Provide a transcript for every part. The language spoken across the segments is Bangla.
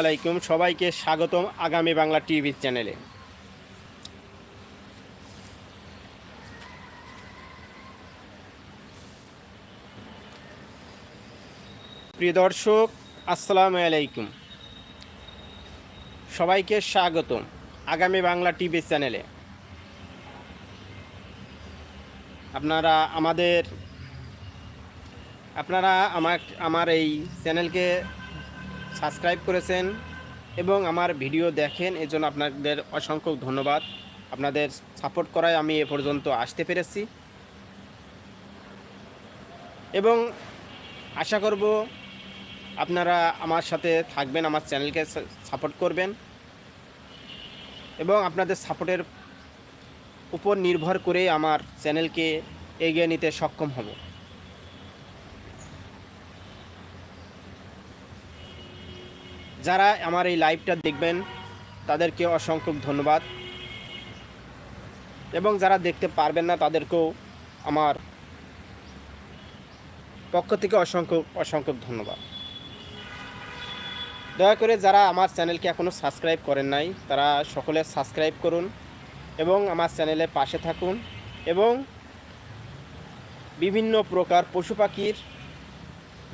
আলাইকুম। সবাইকে স্বাগতম আগামী বাংলা টিভি চ্যানেলে। প্রিয় দর্শক, আসসালামু আলাইকুম। সবাইকে স্বাগতম আগামী বাংলা টিভি চ্যানেলে। আপনারা আমাদের, আপনারা আমার আমার এই চ্যানেলকে সাবস্ক্রাইব করেছেন এবং আমার ভিডিও দেখেন, এজন্য আপনাদের অসংখ্য ধন্যবাদ। আপনাদের সাপোর্ট করায় আমি এ পর্যন্ত আসতে পেরেছি। এবং আশা করব আপনারা আমার সাথে থাকবেন, আমার চ্যানেলকে সাপোর্ট করবেন। এবং আপনাদের সাপোর্টের উপর নির্ভর করে আমার চ্যানেলকে এগিয়ে নিতে সক্ষম হব। যারা আমার এই লাইভটা দেখবেন, তাদেরকে অসংখ্য ধন্যবাদ। এবং যারা দেখতে পারবেন না, তাদেরকেও আমার পক্ষ থেকে অসংখ্য অসংখ্য ধন্যবাদ। দয়া করে যারা আমার চ্যানেলকে এখনও সাবস্ক্রাইব করেন নাই, তারা সকলে সাবস্ক্রাইব করুন এবং আমার চ্যানেলের পাশে থাকুন এবং বিভিন্ন প্রকার পশু পাখির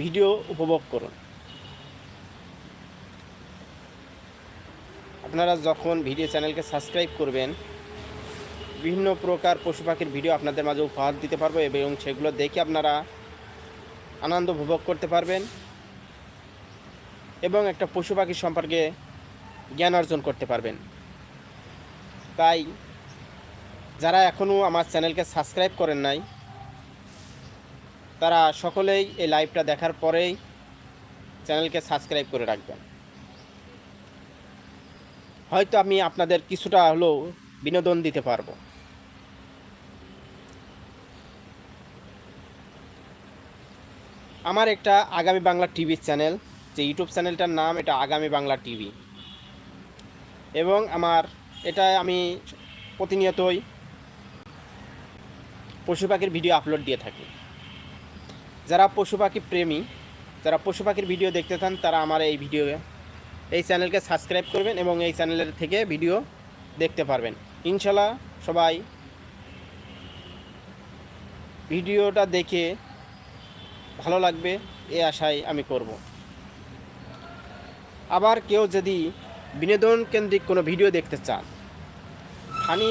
ভিডিও উপভোগ করুন। আপনারা যখন ভিডিও চ্যানেলকে সাবস্ক্রাইব করবেন, বিভিন্ন প্রকার পশু পাখির ভিডিও আপনাদের মাঝে উপহার দিতে পারব এবং সেগুলো দেখে আপনারা আনন্দ উপভোগ করতে পারবেন এবং একটা পশু পাখি সম্পর্কে জ্ঞান অর্জন করতে পারবেন। তাই, যারা এখনও আমার চ্যানেলকে সাবস্ক্রাইব করেন নাই, তারা সকলেই এই লাইভটা দেখার পরেই চ্যানেলকে সাবস্ক্রাইব করে রাখবেন। হয়তো আমি আপনাদের কিছুটা হলেও বিনোদন দিতে পারব। আমার একটা আগামী বাংলা টিভি চ্যানেল, যে ইউটিউব চ্যানেলটার নাম এটা আগামী বাংলা টিভি। এবং আমার এটা আমি প্রতিনিয়তই পশু পাখির ভিডিও আপলোড দিয়ে থাকি। যারা পশু পাখি প্রেমী, যারা পশু পাখির ভিডিও দেখতে চান, তারা আমার এই ভিডিও এই চ্যানেলকে সাবস্ক্রাইব করবেন এবং এই চ্যানেলের থেকে ভিডিও দেখতে পারবেন। ইনশাল্লাহ সবাই ভিডিওটা দেখে ভালো লাগবে, এ আশায় আমি করব। আবার কেউ যদি বিনোদন কেন্দ্রিক কোনো ভিডিও দেখতে চান, ফানি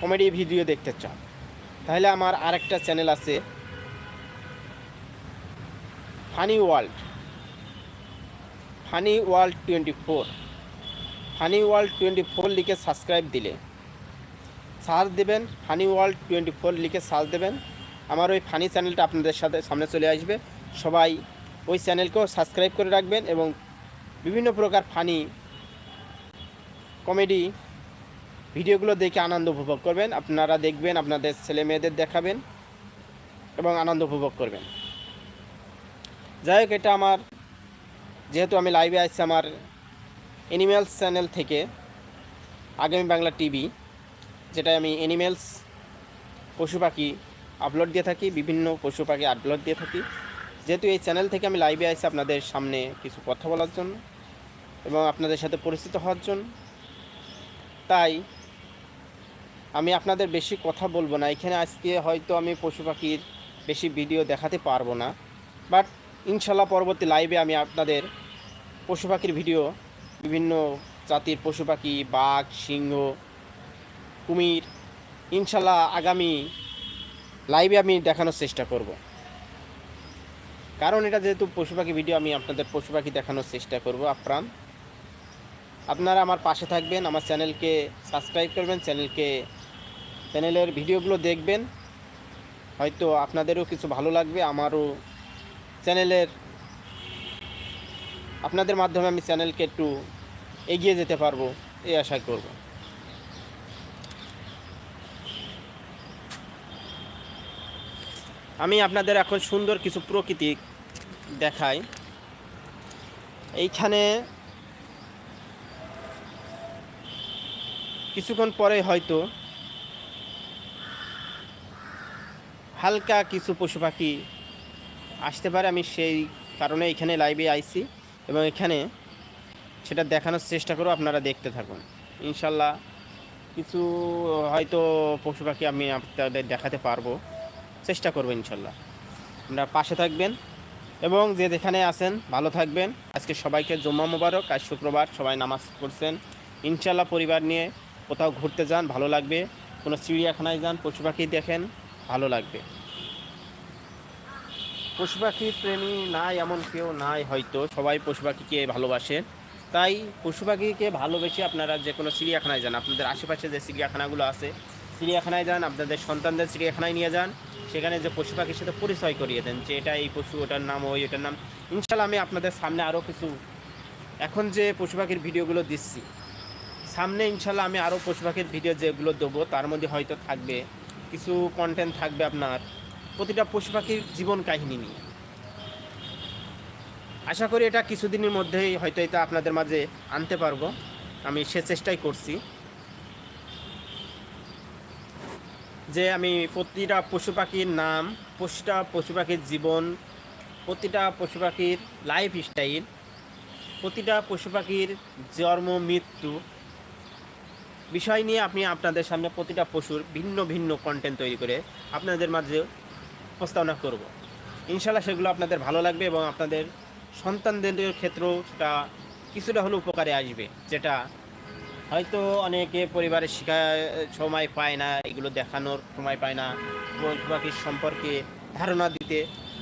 কমেডি ভিডিও দেখতে চান, তাহলে আমার আরেকটা চ্যানেল আছে, funny world. Funny world twenty four funny world twenty four লিখে সাবস্ক্রাইব দিলে। সার্চ দেবেন ফানি ওয়ার্ল্ড টোয়েন্টি ফোর লিখে সার্চ দেবেন। আমার ওই ফানি চ্যানেলটা আপনাদের সাথে সামনে চলে আসবে। সবাই ওই চ্যানেলকেও সাবস্ক্রাইব করে রাখবেন এবং বিভিন্ন প্রকার ফানি কমেডি ভিডিওগুলো দেখে আনন্দ উপভোগ করবেন। আপনারা দেখবেন, আপনাদের ছেলে মেয়েদের দেখাবেন এবং আনন্দ উপভোগ করবেন। যাই হোক, এটা আমার যেহেতু আমি লাইভে আসছি আমার অ্যানিম্যালস চ্যানেল থেকে আগামী বাংলা টিভি যেটা আমি অ্যানিমেলস পশু পাখি আপলোড দিয়ে থাকি, বিভিন্ন পশু পাখি আপলোড দিয়ে থাকি। যেহেতু এই চ্যানেল থেকে আমি লাইভে আসছি আপনাদের সামনে কিছু কথা বলার জন্য এবং আপনাদের সাথে পরিচিত হওয়ার জন্য। তাই আমি আপনাদের বেশি কথা বলব না। এখানে আজকে হয়তো আমি পশু পাখির বেশি ভিডিও দেখাতে পারব না। বাট ইনশাল্লাহ পরবর্তী লাইভে আমি আপনাদের পশু পাখির ভিডিও, বিভিন্ন জাতির পশু পাখি, বাঘ, সিংহ, কুমির, ইনশাল্লাহ আগামী লাইভে আমি দেখানোর চেষ্টা করব। কারণ এটা যেহেতু পশু পাখি ভিডিও আমি আপনাদের পশু পাখি দেখানোর চেষ্টা করব আপ্রাণ আপনারা আমার পাশে থাকবেন, আমার চ্যানেলকে সাবস্ক্রাইব করবেন, চ্যানেলকে, চ্যানেলের ভিডিওগুলো দেখবেন। হয়তো আপনাদেরও কিছু ভালো লাগবে, আমারও চ্যানেলের আপনাদের মাধ্যমে আমি চ্যানেলকে একটু এগিয়ে যেতে পারব, এই আশা করব। আমি আপনাদের এখন সুন্দর কিছু প্রকৃতি দেখাই। এইখানে কিছুক্ষণ পরে হয়তো হালকা কিছু পশু পাখি আসতে পারে, আমি সেই কারণে এখানে লাইভে আইছি। এবং এখানে সেটা দেখানোর চেষ্টা করব, আপনারা দেখতে থাকুন। ইনশাল্লাহ কিছু, হয়তো পশু পাখি আমি আপনাদের দেখাতে পারব। চেষ্টা করব ইনশাল্লাহ। আপনারা পাশে থাকবেন এবং যে যেখানে আছেন, ভালো থাকবেন। আজকে সবাইকে জম্মা মোবারক, আজ শুক্রবার সবাই নামাজ পড়ছেন। ইনশাল্লাহ পরিবার নিয়ে কোথাও ঘুরতে যান, ভালো লাগবে। কোনো চিড়িয়াখানায় যান, পশু পাখি দেখেন, ভালো লাগবে। পশু পাখি প্রেমী নাই এমন কেউ নাই হয়তো। সবাই পশু পাখিকে ভালোবাসে। তাই পশু পাখিকে ভালোবেসে আপনারা যে কোনো চিড়িয়াখানায় যান, আপনাদের আশেপাশে যে চিড়িয়াখানাগুলো আছে, চিড়িয়াখানায় যান, আপনাদের সন্তানদের চিড়িয়াখানায় নিয়ে যান, সেখানে যে পশু পাখির সাথে পরিচয় করিয়ে দেন, যে এটা এই পশু, ওটার নাম ওই, ওটার নাম। ইনশাল্লাহ আমি আপনাদের সামনে আরও কিছু, এখন যে পশু পাখির ভিডিওগুলো দিচ্ছি, সামনে ইনশাল্লাহ আমি আরও পশু পাখির ভিডিও যেগুলো দেবো, তার মধ্যে হয়তো থাকবে, কিছু কন্টেন্ট থাকবে আপনার। প্রতিটা পশু পাখির জীবন কাহিনী নিয়ে। আশা করি এটা কিছুদিনের মধ্যেই হয়তো এটা আপনাদের মাঝে আনতে পারব। আমি সে চেষ্টাই করছি। যে আমি প্রতিটা পশু পাখির নাম, প্রতিটা পশু পাখির জীবন, প্রতিটা পশু পাখির লাইফ স্টাইল প্রতিটা পশু পাখির জন্ম, মৃত্যু বিষয় নিয়ে আপনি আপনাদের সামনে প্রতিটা পশুর ভিন্ন ভিন্ন কন্টেন্ট তৈরি করে আপনাদের মাঝে প্রস্তাবনা করব। ইনশাল্লাহ সেগুলো আপনাদের ভালো লাগবে এবং আপনাদের সন্তানদের ক্ষেত্রেও সেটা কিছুটা হলেও উপকারে আসবে, যেটা হয়তো অনেকে পরিবারের শিখা সময় পায় না, এগুলো দেখানোর সময় পায় না পাখির সম্পর্কে ধারণা দিতে।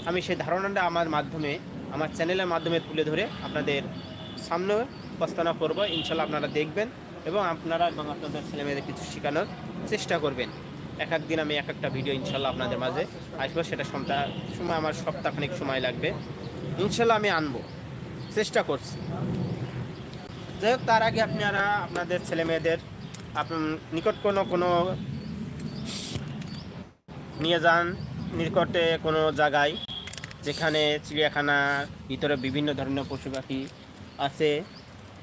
আমি সেই ধারণাটা আমার মাধ্যমে, আমার চ্যানেলের মাধ্যমে তুলে ধরে আপনাদের সামনে প্রস্তাবনা করব। ইনশাল্লাহ আপনারা দেখবেন এবং আপনারা এবং আপনাদের ছেলেমেয়েদের কিছু শেখানোর চেষ্টা করবেন। এক এক দিন আমি এক একটা ভিডিও ইনশাল্লাহ আপনাদের মাঝে আসব, সেটা সপ্তাহ সময়, আমার সপ্তাহখানিক সময় লাগবে। ইনশাল্লাহ আমি আনব। চেষ্টা করছি। যাই হোক, তার আগে আপনারা, আপনাদের ছেলে মেয়েদের নিকট কোনো কোনো নিয়ে যান, নিকটে কোনো জায়গায়, যেখানে চিড়িয়াখানার ভিতরে বিভিন্ন ধরনের পশু পাখি আছে,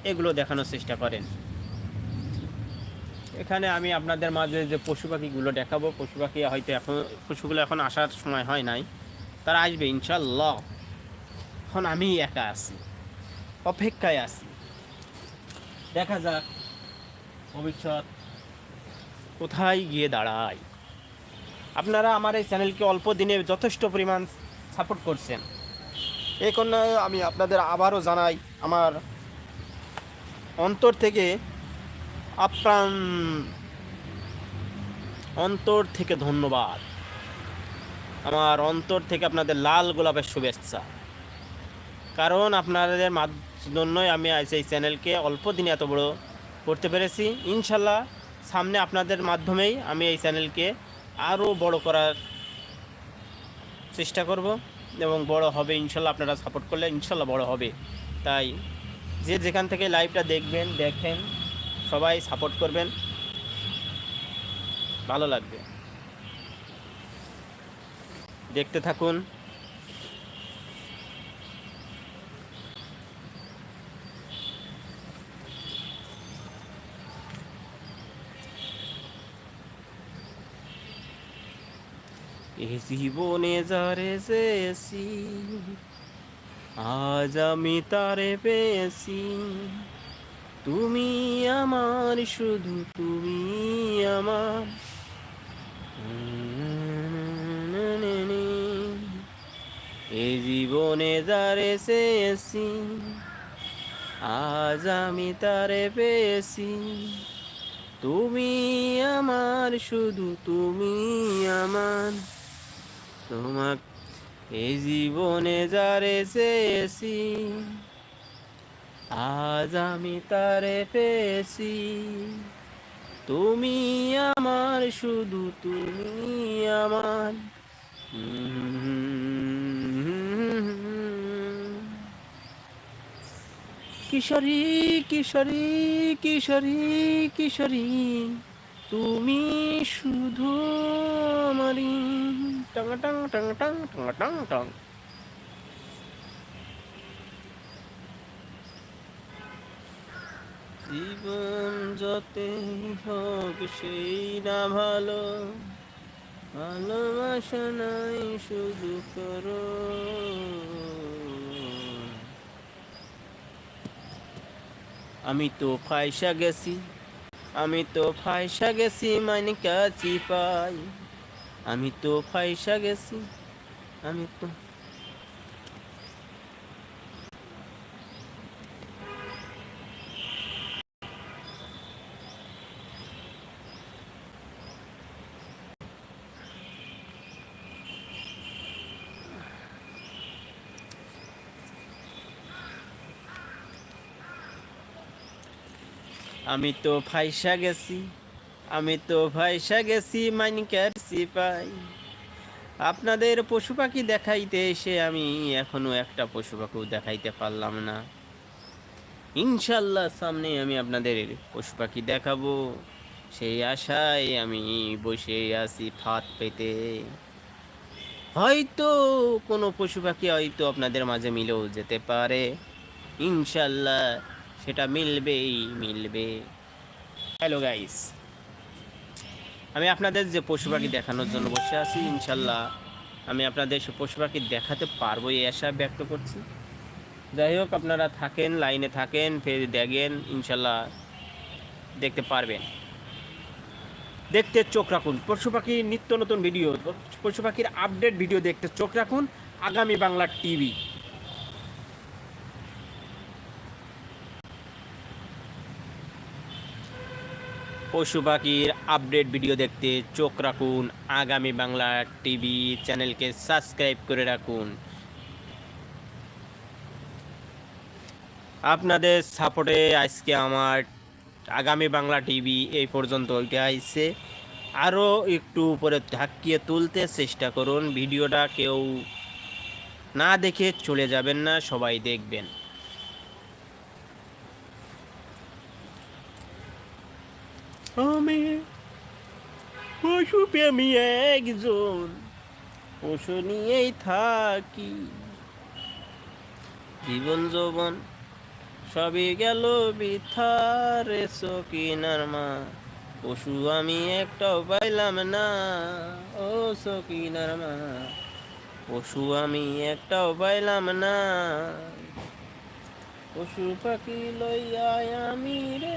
এগুলো দেখানোর চেষ্টা করেন। এখানে আমি আপনাদের মাঝে যে পশু পাখিগুলো দেখাবো, পশু পাখি হয়তো এখন, পশুগুলো এখন আসার সময় হয় নাই। তারা আসবে ইনশাল্লাহ এখন আমি একা আছি, অপেক্ষায় আছি। দেখা যাক, ভবিষ্যৎ কোথায় গিয়ে দাঁড়ায়। আপনারা আমার এই চ্যানেলকে অল্প দিনে যথেষ্ট পরিমাণ সাপোর্ট করছেন। এই কন্যা আমি আপনাদের আবারও জানাই, আমার অন্তর থেকে আপ্রাণ অন্তর থেকে ধন্যবাদ। আমার অন্তর থেকে আপনাদের লাল গোলাপের শুভেচ্ছা। কারণ আপনাদের জন্যই আমি আজ এই চ্যানেলকে অল্প দিনে এত বড় করতে পেরেছি। ইনশাল্লাহ সামনে আপনাদের মাধ্যমেই আমি এই চ্যানেলকে আরও বড় করার চেষ্টা করব এবং বড় হবে। ইনশাল্লাহ আপনারা সাপোর্ট করলে ইনশাল্লাহ বড় হবে। তাই যে যেখান থেকে লাইভটা দেখবেন, দেখেন সবাই সাপোর্ট করবেন। ভালো লাগবে। দেখতে থাকুন। জীবনে যারে চেয়েছি আজ আমি তারে পেয়েছি। তুমি আমার, শুধু তুমি আমার। এ জীবনে যারে চেয়েছি আজ আমি তারে পেয়েছি। তুমি আমার, শুধু তুমি আমার। তোমাক এই জীবনে যারে চেয়েছি আজ আমি তারে পেয়েছি। তুমি আমার, শুধু তুমি আমার। কিশোরী কিশোরী কিশোরী কিশোরী, তুমি শুধু আমারই। টং টং টং টং টং টং। টং জীবন যতই হোক সেই না ভালো। ভালোবাসা নাই শুধু করো। আমি তো ফাইসা গেছি, আমি তো ফাইসা গেছি মানে কাছি পাই। আমি তো ফাইসা গেছি, আমি তো আমি তো ফাইসা গেছি, আমি তো ফাইসা গেছি, মাইনিকার সিপাই। আপনাদের পশু পাখি দেখাইতে এসে আমি এখনও একটা পশু পাখিও দেখাইতে পারলাম না। ইনশাল্লাহ সামনে আমি আপনাদের পশু পাখি দেখাবো। সেই আশায় আমি বসে আছি ফাঁদ পেতে। হয়তো কোনো পশু পাখি হয়তো আপনাদের মাঝে মিলেও যেতে পারে। ইনশাল্লাহ সেটা মিলবেই, মিলবে। হ্যালো গাইস আমি আপনাদের যে পশু পাখি দেখানোর জন্য বসে আছি, ইনশাল্লাহ আমি আপনাদের সে পশু পাখি দেখাতে পারব এই আশা ব্যক্ত করছি। যাই হোক, আপনারা থাকেন, লাইনে থাকেন, ফের দেখেন, ইনশাল্লাহ দেখতে পারবেন। দেখতে চোখ রাখুন। পশু পাখির নিত্য নতুন ভিডিও পশু পাখির আপডেট ভিডিও দেখতে চোখ রাখুন। আগামী বাংলা টিভি পশু পাখির আপডেট ভিডিও দেখতে চোখ রাখুন আগামী বাংলা টিভি চ্যানেলকে সাবস্ক্রাইব করে রাখুন। আপনাদের সাপোর্টে আজকে আমার আগামী বাংলা টিভি এই পর্যন্ত ওইটা আইছে। আরও একটু উপরে ঢাকিয়ে তুলতে চেষ্টা করুন ভিডিওটা কেউ না দেখে চলে যাবেন না, সবাই দেখবেন। আমি পশু প্রেমী একজন, পশু নিয়েই থাকি। জীবন যৌবন সবই গেল বিথারে সকিনার মা। পশু আমি একটাও পাইলাম না, ও সকিনার মা। পশু আমি একটাও পাইলাম না, পশু পাখি লইয়া আমি রে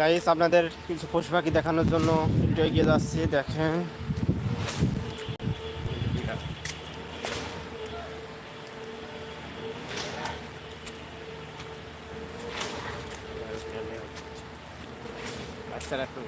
গাইস আপনাদের কিছু পশু পাখি দেখানোর জন্য একটু এগিয়ে যাচ্ছি দেখেন। আচ্ছা রাখুন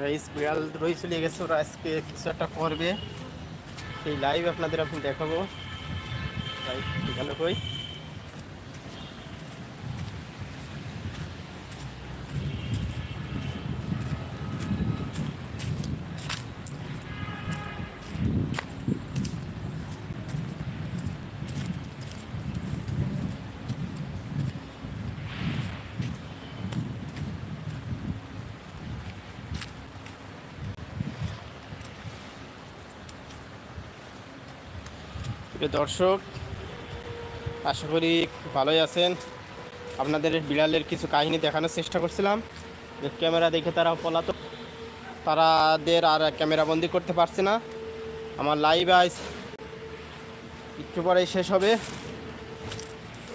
গাইস বিড়াল রই চলে গেছে ওরা আজকে কিছু একটা করবে। সেই লাইভ আপনাদের এখন দেখাবো। লাইভ গেল কই? প্রিয় দর্শক, আশা করি ভালোই আছেন। আপনাদের বিড়ালের কিছু কাহিনী দেখানোর চেষ্টা করছিলাম। ক্যামেরা দেখে তারা পলাতক। তারাদের আর ক্যামেরা বন্দি করতে পারছে না। আমার লাইভ আইস একটু পরেই শেষ হবে।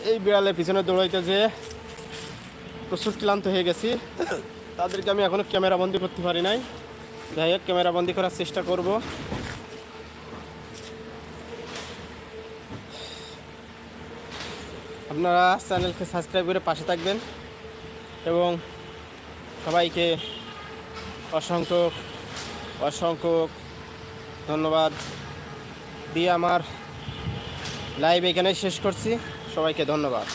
এই বিড়ালের পিছনে দৌড়াইতে যে প্রচুর ক্লান্ত হয়ে গেছি। তাদেরকে আমি এখনও ক্যামেরা বন্দি করতে পারি নাই। যাই হোক, ক্যামেরা বন্দি করার চেষ্টা করব। আপনারা চ্যানেলকে সাবস্ক্রাইব করে পাশে থাকবেন এবং সবাইকে অসংখ্য অসংখ্য ধন্যবাদ দিয়ে আমার লাইভ এখানে শেষ করছি। সবাইকে ধন্যবাদ।